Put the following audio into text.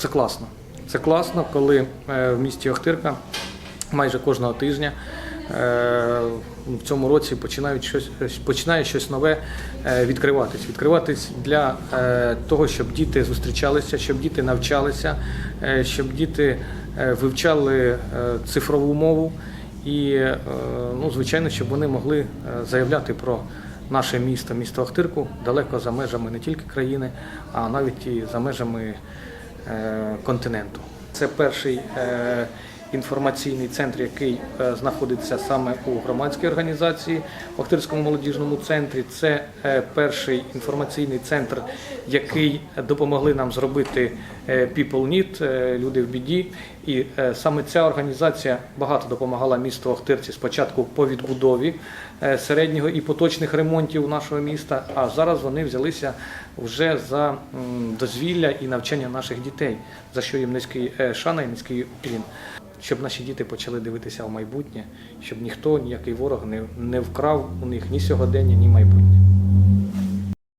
Це класно. Це класно, коли е, в місті Охтирка майже кожного тижня е, в цьому році починають щось, починає щось нове е, відкриватись. Відкриватись для того, щоб діти зустрічалися, щоб діти навчалися, щоб діти вивчали цифрову мову і, ну, звичайно, щоб вони могли заявляти про наше місто, місто Охтирку, далеко за межами не тільки країни, а навіть і за межами континенту. Це перший е, інформаційний центр, який е, знаходиться саме у громадській організації в Охтирському молодіжному центрі. Це е, перший інформаційний центр, який допомогли нам зробити е, People е, люди в біді. І е, саме ця організація багато допомагала місту Охтирці спочатку по відбудові е, середнього і поточних ремонтів нашого міста. А зараз вони взялися вже за дозвілля і навчання наших дітей, за що їм низький е, шана і низький уклін. Щоб наші діти почали дивитися в майбутнє, щоб ніхто, ніякий ворог не, не вкрав у них ні сьогодення, ні майбутнє.